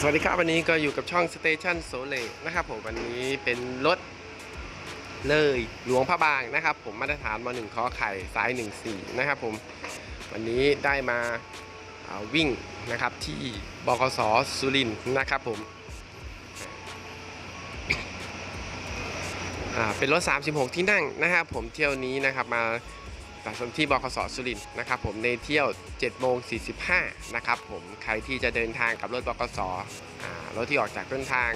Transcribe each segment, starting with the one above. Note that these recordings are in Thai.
สวัสดีครับวันนี้ก็อยู่กับช่องสเตชันโซเลนะครับผมวันนี้เป็นรถเลยหลวงพระบางนะครับ ผมมาตรฐานม1ขอไข่สาย14นะครับผมวันนี้ได้มาาวิ่งนะครับที่บกสสุรินทร์นะครับผมเป็นรถ 36 ที่นั่งนะครับผมเที่ยวนี้นะครับมา ตัดสมที่บกสสุรินทร์นะครับผมในเที่ยว7โมง45นะครับผมใครที่จะเดินทางกับรถบกสรถที่ออกจากต้นทาง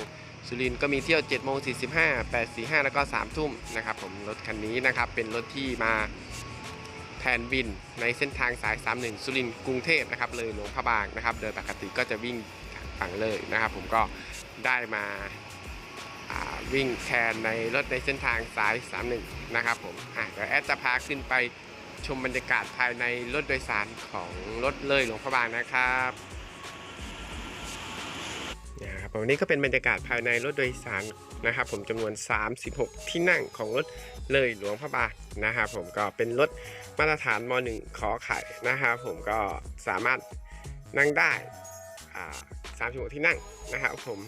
สุรินทร์ก็มีเที่ยว7โมง45 8 45 แล้วก็3ทุ่มนะครับผมรถคันนี้นะครับเป็นรถที่มาแทนวินในเส้นทางสาย 31 สุรินทร์กรุงเทพนะครับเลยหลวงพระบางนะครับโดยปกติก็จะวิ่งฝั่งเลยนะครับผมก็ได้มาวิ่งแทนในรถในเส้นทางสาย 31 นะครับผมอะเดี๋ยวแอดจะพาขึ้นไป ชมบรรยากาศภายในรถโดยสารของรถเลยหลวงพระบางนะครับนี่ครับวันนี้ก็เป็นบรรยากาศภายในรถโดยสารนะครับ ผมจำนวน 36 ที่นั่งของรถเลยหลวงพระบางนะครับผมก็เป็นรถมาตรฐานม .1 ขอไข่นะครับผมก็สามารถนั่งได้ อ่า36ที่นั่งนะครับผม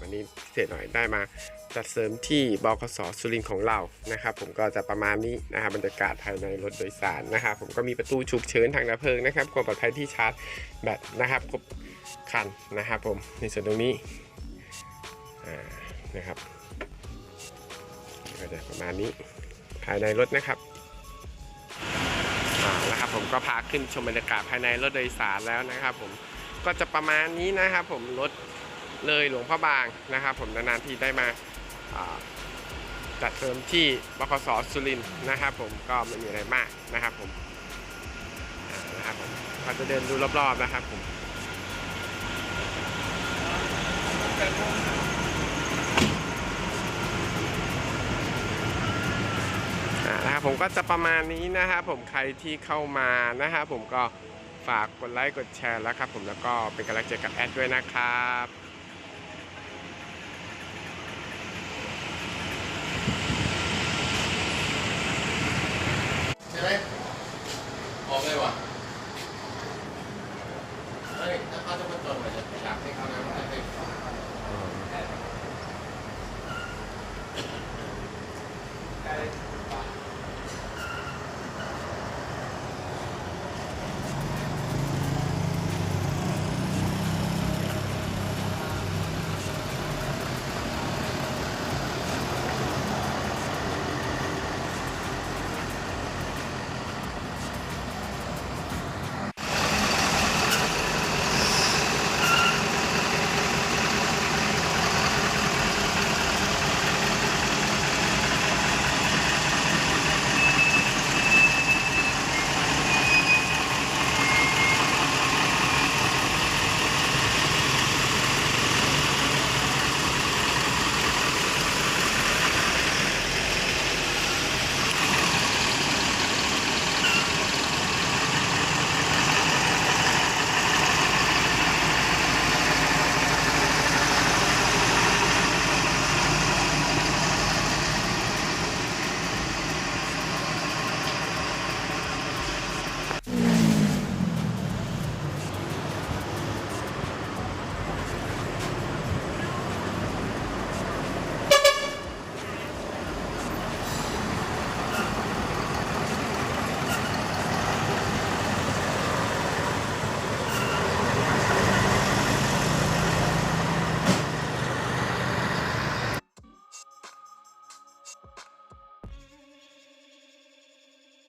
วันนี้พิเศษหน่อยได้มาจัดเสริมที่บกสสุรินทร์ของเรานะครับ ผมก็จะประมาณนี้นะครับบรรยากาศภายในรถโดยสารนะครับ ผมก็มีประตูฉุกเฉินทางดับเพลิงนะครับความปลอดภัยที่ชาร์จแบตนะครับครบคันนะครับ ผมในส่วนตรงนี้นะครับก็จะประมาณนี้ภายในรถนะครับนะครับผมก็พาขึ้นชมบรรยากาศภายในรถโดยสารแล้วนะครับผม ก็จะประมาณนี้นะครับผมรถเลยหลวงพระบางนะครับ ผมนานๆที่ได้มาจัดเสริมที่บคสสุรินทร์นะครับ ผมก็ไม่มีอะไรมากนะครับ ผมนะครับผมก็จะเดินดูรอบๆนะครับผมนะครับผมก็จะประมาณนี้นะครับผมใครที่เข้ามานะครับผมก็ ฝากกดไลค์กดแชร์แล้วครับผมแล้วก็เป็นกำลังใจกับแอดด้วยนะครับใช่ไหมออกเลยว่ะเฮ้ยถ้าเขาจะมาจนเลยจะอยากให้เขานะ